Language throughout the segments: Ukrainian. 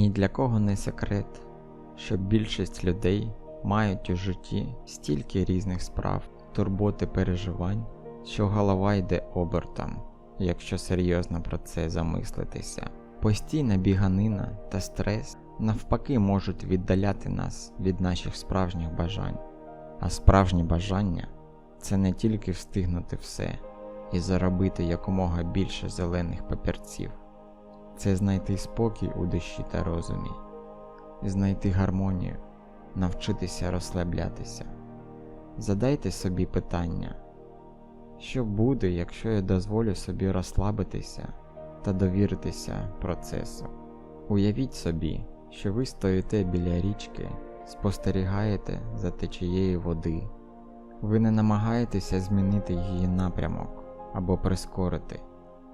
Ні для кого не секрет, що більшість людей мають у житті стільки різних справ, турботи переживань, що голова йде обертом, якщо серйозно про це замислитися. Постійна біганина та стрес навпаки можуть віддаляти нас від наших справжніх бажань. А справжні бажання це не тільки встигнути все і заробити якомога більше зелених папірців, це знайти спокій у душі та розумі, знайти гармонію, навчитися розслаблятися. Задайте собі питання, що буде, якщо я дозволю собі розслабитися та довіритися процесу. Уявіть собі, що ви стоїте біля річки, спостерігаєте за течією води. Ви не намагаєтеся змінити її напрямок або прискорити.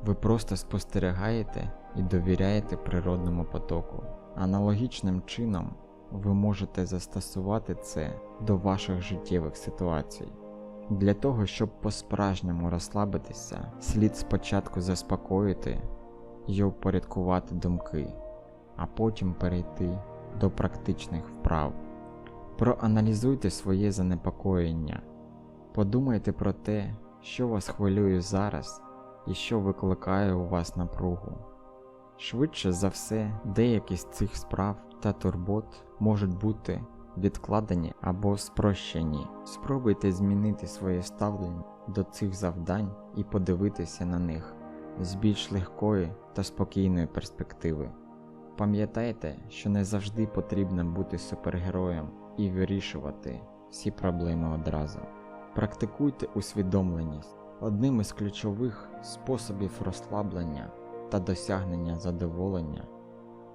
Ви просто спостерігаєте і довіряєте природному потоку. Аналогічним чином ви можете застосувати це до ваших життєвих ситуацій. Для того, щоб по-справжньому розслабитися, слід спочатку заспокоїти і упорядкувати думки, а потім перейти до практичних вправ. Проаналізуйте своє занепокоєння, подумайте про те, що вас хвилює зараз і що викликає у вас напругу. Швидше за все, деякі з цих справ та турбот можуть бути відкладені або спрощені. Спробуйте змінити своє ставлення до цих завдань і подивитися на них з більш легкої та спокійної перспективи. Пам'ятайте, що не завжди потрібно бути супергероєм і вирішувати всі проблеми одразу. Практикуйте усвідомленість. Одним із ключових способів розслаблення та досягнення задоволення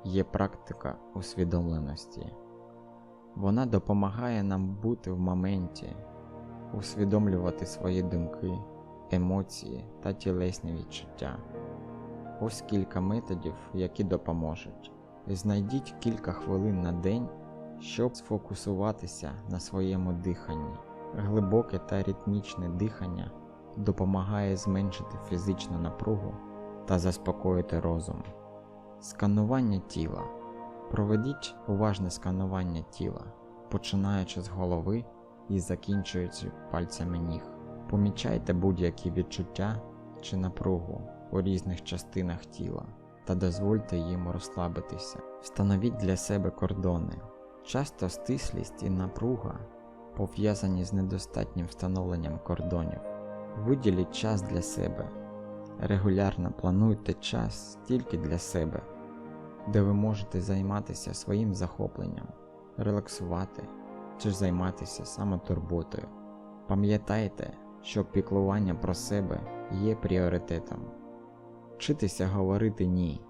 є практика усвідомленості. Вона допомагає нам бути в моменті, усвідомлювати свої думки, емоції та тілесні відчуття. Ось кілька методів, які допоможуть. Знайдіть кілька хвилин на день, щоб сфокусуватися на своєму диханні. Глибоке та ритмічне дихання допомагає зменшити фізичну напругу та заспокоїти розум. Сканування тіла. Проведіть уважне сканування тіла, починаючи з голови і закінчуючи пальцями ніг. Помічайте будь-які відчуття чи напругу у різних частинах тіла та дозвольте їм розслабитися. Встановіть для себе кордони. Часто стислість і напруга пов'язані з недостатнім встановленням кордонів. Виділіть час для себе. Регулярно плануйте час тільки для себе, де ви можете займатися своїм захопленням, релаксувати чи займатися самотурботою. Пам'ятайте, що піклування про себе є пріоритетом. Вчитися говорити ні.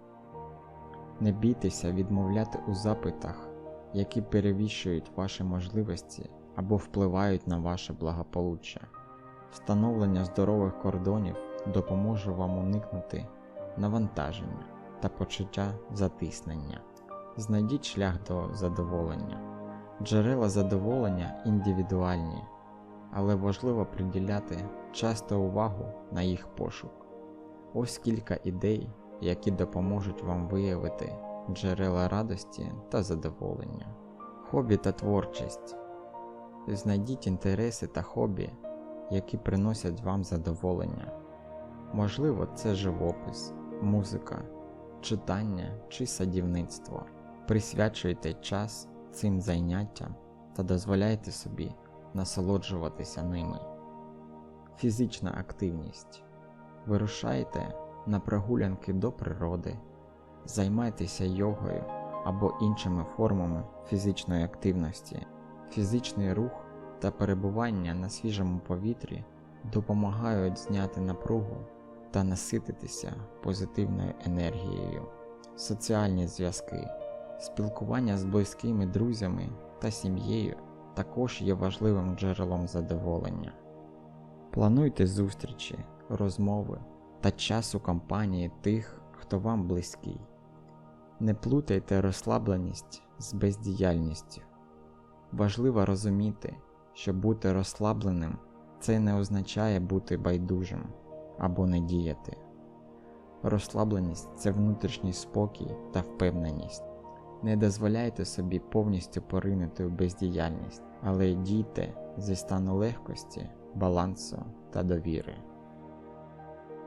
Не бійтеся відмовляти у запитах, які перевищують ваші можливості або впливають на ваше благополуччя. Встановлення здорових кордонів допоможе вам уникнути навантаження та почуття затиснення. Знайдіть шлях до задоволення. Джерела задоволення індивідуальні, але важливо приділяти часто увагу на їх пошук. Ось кілька ідей, які допоможуть вам виявити джерела радості та задоволення. Хобі та творчість. Знайдіть інтереси та хобі, які приносять вам задоволення. Можливо, це живопис, музика, читання чи садівництво. Присвячуйте час цим заняттям та дозволяйте собі насолоджуватися ними. Фізична активність. Вирушайте на прогулянки до природи, займайтеся йогою або іншими формами фізичної активності. Фізичний рух та перебування на свіжому повітрі допомагають зняти напругу та насититися позитивною енергією. Соціальні зв'язки, спілкування з близькими друзями та сім'єю також є важливим джерелом задоволення. Плануйте зустрічі, розмови та час у компанії тих, хто вам близький. Не плутайте розслабленість з бездіяльністю. Важливо розуміти, що бути розслабленим це не означає бути байдужим або не діяти. Розслабленість це внутрішній спокій та впевненість. Не дозволяйте собі повністю поринути в бездіяльність, але дійте зі стану легкості, балансу та довіри.